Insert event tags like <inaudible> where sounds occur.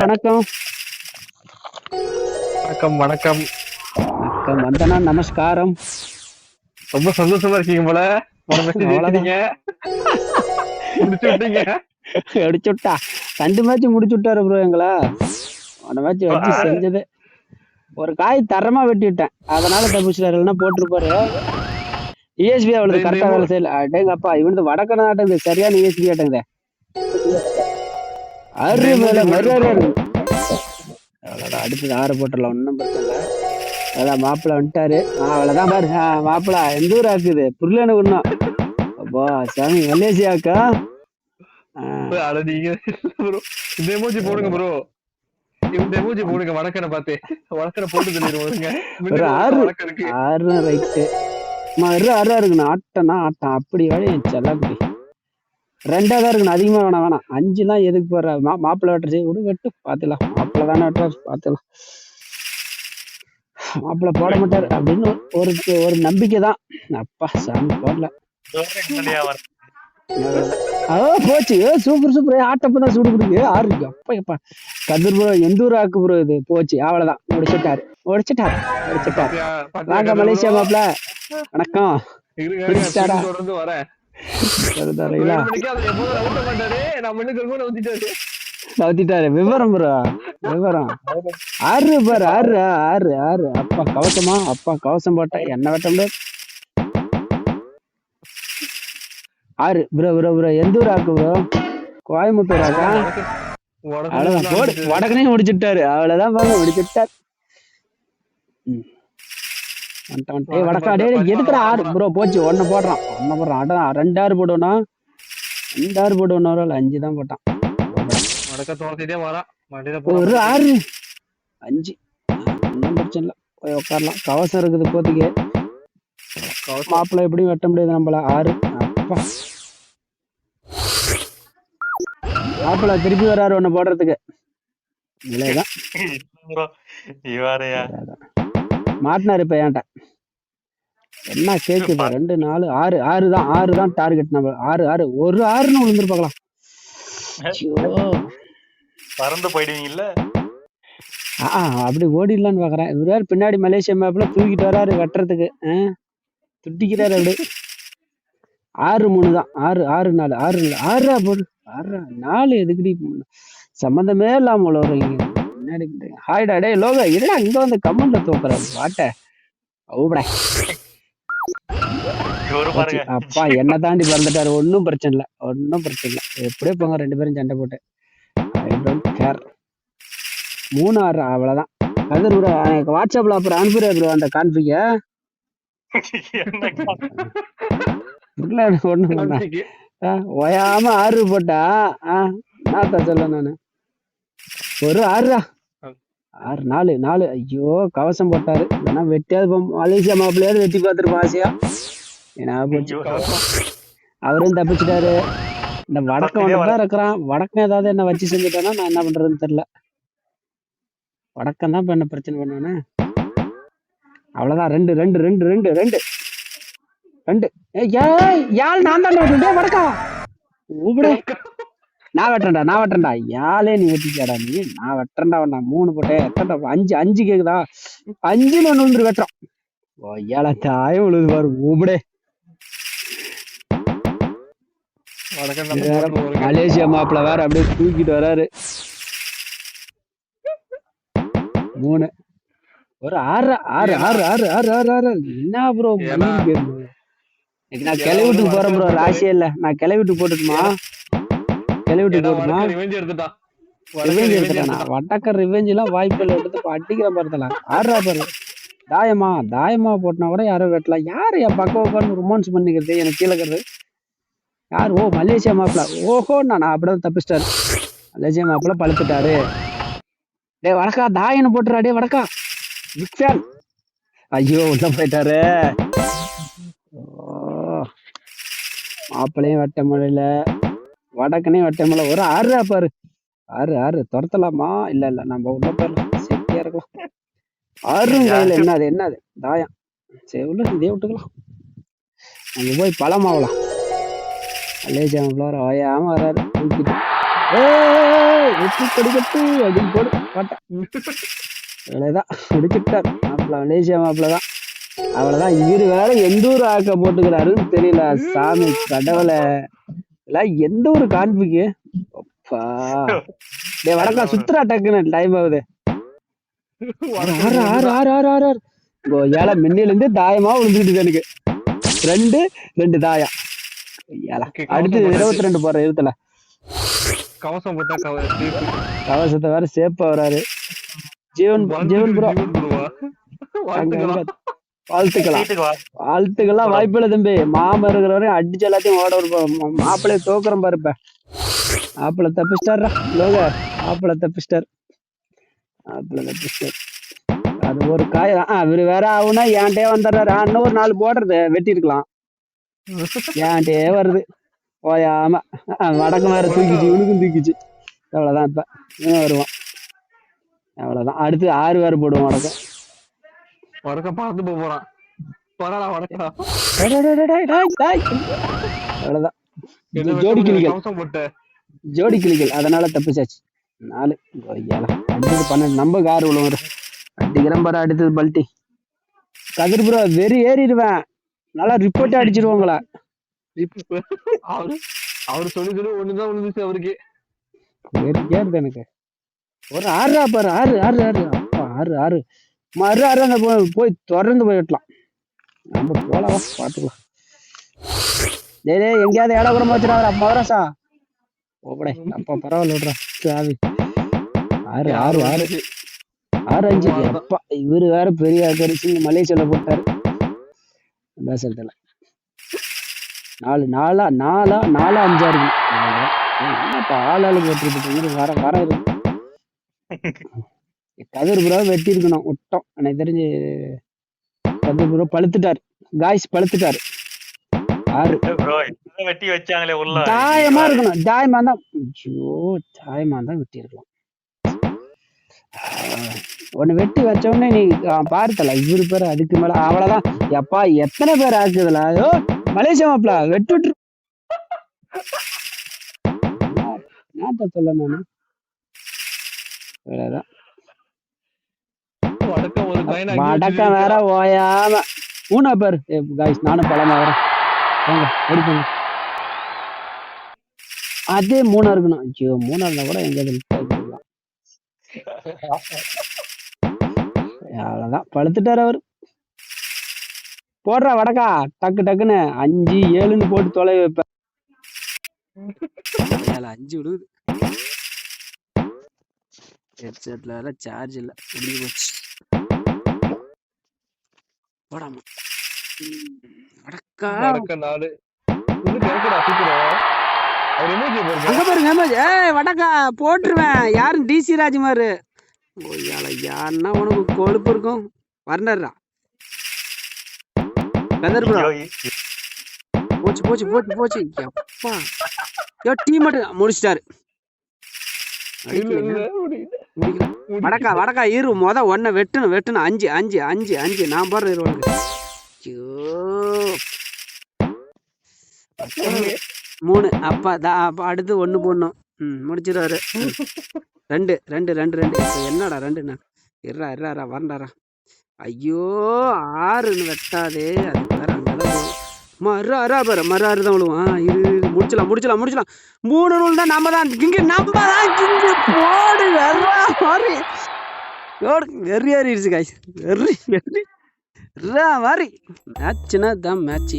வணக்கம். வணக்கம் வணக்கம். வணக்கம் வந்தனா நமஸ்காரம். ரொம்ப சந்தோஷமா இருக்கீங்க போல. ஒரு மெசேஜ் அவ்வளவுதான். வச்சிட்டீங்க முடிச்சு விட்டீங்க. அடிச்சு விட்டா ரெண்டு மேட்ச் முடிச்சு விட்டாரு ப்ரோ எங்களா. அந்த மேட்ச் வச்சு செஞ்சது. ஒரு காய் தரமா வெட்டி விட்டேன் அதனால தப்பிச்சிட்டாரு. இல்லைன்னா போட்டிருப்பாரு. E இஎஸ்பி அவளுக்கு டேய், கரெக்டா வேலை செய்யல. அடேங்கப்பா இவனது வடக்கன ஆட்டது சரியான E இஎஸ்பி ஆட்டங்குதே. அவ்வளோதான் அடுத்தது ஆறு போட்டுடலாம் ஒன்றும் பிரச்சனை இல்லை. அதான் மாப்பிள்ள வந்துட்டாரு. ஆ அவ்வளோதான் பாரு. ஆ மாப்பிள்ள எந்த ஊர் ஆக்குது புரியலன்னு ஒன்றும் அப்பா சாமி மலேசியாக்கா? நீங்க ப்ரோ இந்த எமோஜி போடுங்க ப்ரோ இந்த எமோஜி போடுங்க வடக்கனை பார்த்து. வடக்கனை போட்டு சொல்லிடுவோங்க ஒரு ஆறு. ரைட்டு மறு ஆறா இருக்குண்ணா ஆட்டம்னா ஆட்டம். அப்படி வேலை என் செல்லாக்குடி. ரெண்டா தான் இருக்கணும். அதிகமா வேணாம் வேணாம். அஞ்சுலாம் எதுக்கு போற? மா மாப்பிள்ளை வெட்டுற செய்ய விடு வெட்டு. பாத்துலாம் மாப்பிள்ளை தானே வெட்டுறாரு. பாத்துலாம் மாப்பிள்ளை போட மாட்டாரு அப்படின்னு ஒரு ஒரு நம்பிக்கை தான். அப்பா சாமி போடல. ஆ போச்சு. Super super. ஆட்டப்ப தான் சூடு பிடிக்கு ஆறு அப்பா எப்பா. கதிர் ப்ரோ எந்த ஊர் ஆக்கு ப்ரோ இது? போச்சு. அவ்வளவுதான். முடிச்சிட்டாரு. பாத்தியா? பாத்தியா வாங்க மலேசியா? மாப்பிள்ள. வணக்கம். தொடர்ந்து வரேன். நவுத்திட்டாரு. விவரம் ப்ரோ விவரம். ஆறு பாரு ஆறு ஆறு ஆறு. அப்பா கவசமா? அப்பா கவசம் போட்டா என்ன வெட்ட முடியாது ஆறு. ப்ரோ ப்ரோ ப்ரோ எந்த ஊர் ஆக்கு ப்ரோ? கோயம்புத்தூர் ஆக்கா? அவ்வளவுதான். போடு. வடக்கனையும் முடிச்சுட்டாரு. அவ்வளவுதான் பாருங்க முடிச்சுட்டாரு. ம். வடக்கா டேய் எதுக்குடா ஆறு ப்ரோ போச்சு ஒன்னு போடுறான். ஒன்னு போடுறான். அதான் ரெண்டு ஆறு போடுவனா ரெண்டு ஆறு போடுவனா ஒரு அஞ்சு தான் போட்டான். வடக்க துரத்திட்டே ஒரு. ஆறு. அஞ்சு. ஒன்றும் பிரச்சனை இல்லை. போய் உட்காரலாம். கவசம் இருக்குது கவசம். மாப்பிள்ளை எப்படியும் வெட்ட முடியாது நம்மள. ஆறு. அப்பா. மாப்பிள்ளை திருப்பி வராரு ஒன்று போடுறதுக்கு. இல்லைதான் மாட்டினாரு இப்ப என்கிட்ட. என்ன கேக்குது? ரெண்டு நாலு ஆறு ஆறு தான் ஆறு தான் டார்கெட் நம்ம ஆறு ஆறு ஒரு ஆறுன்னு விழுந்துரு பார்க்கலாம். பறந்து போயிடுவீங்கல்ல? ஆ அப்படி ஓடிடலான்னு பாக்குறேன். இவரு வேற பின்னாடி மலேசியா மேப்ல தூக்கிட்டு வராரு வெட்டுறதுக்கு. துட்டிக்கிறாரு அப்படி. ஆறு மூணு தான். ஆறு ஆறு நாலு ஆறு நாலு ஆறா போடு. ஆறா நாலு எதுக்குடி? சம்மந்தமே இல்லாம உள்ள வர்றீங்க. பின்னாடி ஹாய்டா டேய் லோகா இருடா இங்க வந்து கம்மன்ல தூக்குறாரு. வாட்ட. ஓபடா அப்பா என்ன தாண்டி பிறந்துட்டாரு ஒன்றும் பிரச்சனை இல்லை. ஒன்றும் பிரச்சனை இல்லை. எப்படியோ போங்க ரெண்டு பேரும் சண்டை போட்டு. ஐ டோன்ட் கேர் மூணு ஆறு அவ்வளோதான் கதிர் ப்ரோ எனக்கு வாட்ஸ்அப்பில் அப்புறம் அனுப்புறேன் ப்ரோ அந்த கான்ஃபிக வண்டிக்கு. ஓயாம ஆறு போட்டா நாத்தா சொல்ல நான்? ஒரு ஆறுடா ஆறு நாலு நாலு. ஐயோ கவசம் போட்டாரு. இல்லைன்னா வெட்டியாவது போ- மலேசியா மாப்பிள்ளையாவது வெட்டி பார்த்துருப்போம் ஆசையா? ஏன்னா அவரும் தப்பிச்சிட்டாரு. இந்த வடக்கம் தான் இருக்கிறான். வடக்கம் ஏதாவது என்ன வச்சு செஞ்சுட்டானா நான் என்ன பண்றதுன்னு தெரியல. வடக்கம் தான் இப்ப என்ன பிரச்சனை பண்ணுவானே? அவ்வளவுதான். ரெண்டு ரெண்டு ரெண்டு ரெண்டு ரெண்டு. ரெண்டு. யாழ் நான் தான் வெட்டுறேன் வடக்கா. ஊபடே நான் வெட்டுறேன்டா நான் வெட்டுறேன்டா. யாழே நீ வெட்டிக்காடா நீ? நான் வெட்டுறேன்டா நான் மூணு போட்டேன் எத்தனை அஞ்சு அஞ்சு கேக்குதா? அஞ்சுல ஒன்று வெட்டுறோம். ஓ ஏழை தாயம் விழுது பாரு. ஊபடே மலேசியா மாப்பிள்ள வேற அப்படியே தூக்கிட்டு வராரு. மூணு. ஒரு ஆறு ஆறு ஆறு ஆறு ஆறு ஆறு ஆறு. என்ன ப்ரோ நான் கிளை வீட்டுக்கு போறேன் ப்ரோ ராசியே இல்ல. நான் கிளை வீட்டுக்கு போட்டுட்டுமா? கிளை வீட்டுக்கு போட்டுமா ரிவெஞ்ச் எடுத்துட்டானா எடுத்துட்டான். வட்டக்க ரிவெஞ்ச் எல்லாம் வாய்ப்புகள் எடுத்து அடிக்கிற பாருத்தலாம் ஆடுறா பாரு. தாயமா தாயமா போட்டுனா கூட யாரோ வெட்டலாம் யாரு என் பக்கம் உட்காந்து ரொமான்ஸ் பண்ணிக்கிறது எனக்கு கீழே யார்? ஓ மலேசியா மாப்பிள்ள ஓஹோ நான் அப்படிதான் தப்பிச்சிட்டாரு மலேசியா மாப்பிள்ள பழுத்துட்டாரு. டேய் வடக்கா தாயன்னு போட்டுறா டேய் வடக்கா பிக் ஃபேன். ஐயோ உள்ள போயிட்டாரு. ஓ மாப்பிள்ளையும் வெட்ட முடியல. வடக்கனையும் வெட்ட முடியல. ஒரு ஆறுரூவா பாரு. ஆறு ஆறு. துரத்தலாமா? இல்ல இல்ல நம்ம உள்ள போயிடலாம். சேஃப்டியா இருக்கலாம். ஆறும் கையில என்னது என்னது? தாயம். சரி உள்ள இதே விட்டுக்கலாம். நம்ம போய் பழமாவலாம் மலேசியா ஃப்ளவர் ஓயாம வராரு தூக்கிட்டு. ஏய் வெற்றி கொடிக்கட்டு அப்படின்னு போடு. பாட்டேன் அவ்வளோதான் முடிச்சுட்டார் மாப்பிள்ள மலேசியா மாப்பிள்ள தான் அவ்வளோதான் இரு வேற எந்த ஊர் ஆக்க போட்டுக்கிறாருன்னு தெரியல. சாமி கடவுளை. எல்லாம் எந்த ஒரு காண்பிக்கு? அப்பா. டேய் வடக்கா சுத்துறா டக்குன்னு. டைம் ஆகுது. ஆறு ஆறு ஆறு ஆறு ஆறு ஆறு. ஆறு ஏழை மின்னில தாயமாக விழுந்துக்கிட்டு எனக்கு. ரெண்டு ரெண்டு தாயம் அடுத்து இருபத்தி ரெண்டு போற இருத்துல கவசம் போட்டா கவ கவசத்தை வேற சேப்பா வராரு. ஜீவன் ஜீவன் ப்ரோ வாழ்த்துக்கலாம். வாழ்த்துக்கலாம். வாய்ப்பு இல்லை தம்பி. மாமன் இருக்கிற வரையும் அடிச்சு எல்லாத்தையும் ஓட ஒரு மாப்பிள்ளைய தோக்குறேன் பாருப்ப மாப்பிள்ளை தப்பிச்சிட்டாரா லோக. மாப்பிள்ளை தப்பிச்சிட்டார். மாப்பிள்ளை தப்பிச்சிட்டார். அது ஒரு காய் ஆ இவரு வேற ஆகுனா என்கிட்டயே வந்துடுறாரு. இன்னும் ஒரு நாலு போடுறது. வெட்டி என்கிட்டயே வருது? ஓயாம. வடக்கு வேற தூக்கிச்சு இவனுக்கும் தூக்கிச்சு. அவ்வளவுதான் இப்ப. இவன் வருவான். அவ்வளவுதான். அடுத்து ஆறு வேற போடுவான் வடக்கம் வடக்க பறந்து போறான். பரவாயில்ல வடக்கா? ஜோடி கிளிகள். ஜோடி கிளிகள். அதனால தப்பிச்சாச்சு. நாலு. அடுத்தது பன்னெண்டு. நம்ம கார் விழுவுற அடிக்கிறேன் பாரு அடுத்தது பல்ட்டி. கதிர் ப்ரோ வெறி ஏறிடுவேன். நல்லா ரிப்போர்ட் அடிச்சிருவாங்களா? அவரு அவரு சொல்லி சொல்லி ஒண்ணுதான் விழுந்துச்சு அவருக்கு. ஏறுது எனக்கு. ஒரு ஆறுரா பாரு ஆறு ஆறு ஆறு. அப்பா ஆறு ஆறு. மறு ஆறு அந்த போய் போய் தொடர்ந்து போய் வெட்டலாம். நம்ம போலாம் வா, பாத்துக்கலாம். டேய் டேய் எங்கேயாவது இடம் கூட வச்சுடாத அப்பா வரசா ஓப்படே அப்பா பரவாயில்ல விட்றா. சாவி. ஆறு ஆறு ஆறு. ஆறு அஞ்சு அப்பா இவரு வேற பெரிய கரிசி மலேசியால போட்டாரு. பேசுறதுல. நாலு நாலா நாலா நாலா அஞ்சா இருக்கு என்னப்பா ஆள் ஆளு போட்டுருக்கு வர வர இருக்கு <laughs> கதிர் புறா வெட்டி இருக்கணும் விட்டோம் எனக்கு தெரிஞ்சு கதிர் புறா பழுத்துட்டாரு. காய்ஸ் பழுத்துட்டாரு. ஆறு. ப்ரோ வெட்டி வச்சாங்களே உள்ள. தாயமா இருக்கணும். தாயமா இருந்தா ஐயோ தாயமா இருந்தா வெட்டி இருக்கலாம் ஒன்னு வெட்டி வச்ச உடனே நீ பார்த்தல. இவரு பேர் அதுக்கு மேல அவ்வளவுதான் எப்பா எத்தனை பேர் ஆக்குதுல ஐயோ மலேசியா மாப்பிள வெட்டு விட்டு நாட்ட சொல்ல நானு? வடக்கம் வேற ஓயாம. மூணா பேர். காய்ஸ் நானும் பழமா வரேன். அதே மூணா இருக்கணும். ஐயோ மூணா இருந்தா கூட எங்க <laughs> அவ்வளவுதான். பழுத்துட்டாரு அவர். போடுறா வடக்கா. டக்கு டக்குன்னு அஞ்சு ஏழுன்னு போட்டு தொலை வைப்பேன் ஏழு, அஞ்சு விடுது ஹெட்செட்ல வேற சார்ஜ் இல்ல. முடிஞ்சு போச்சு. போடாம. வடக்கா. வடக்க இது கிடைக்கடா சீக்கிரம். அங்க பாருங்க எமோஜி. ஏய் வடக்கா போட்டுருவேன். யாரும் டிசி ராஜ்குமார். ஓயால யாருன்னா உனக்கு கொழுப்பு இருக்கும். வர்ணர்ரா கதர் ப்ரோ போச்சு போச்சு போச்சு போச்சு. எப்பா. யோ டீ மட்டும் முடிச்சிட்டாரு. வடக்கா வடக்கா இரு. மொத ஒன்ன வெட்டணும் வெட்டணும் அஞ்சு அஞ்சு அஞ்சு அஞ்சு. நான் போடுறேன் இரு உனக்கு. ஐயோ. மூணு. அப்பா தா அப்பா அடுத்து ஒன்று போடணும். ம் முடிச்சிடுவாரு ரெண்டு ரெண்டு ரெண்டு ரெண்டு. என்னடா ரெண்டுண்ணா? இருறா இருறா இருறா வரண்டாரா ஐயோ ஆறுன்னு வெட்டாதே. அது வேற அங்கே தான் மறு அரா பாரு மறு ஆறு தான் விழுவும் இரு முடிச்சலாம் முடிச்சலாம் முடிச்சலாம் மூணு நூல் தான் நம்ம தான். இங்கே நம்ம தான். இங்கே போடு வெறா மாறி ஓடு வெறி ஏறிடுச்சு காய் வெறி வெறி. ரா மாதிரி மேட்ச்னா தான் மேட்ச்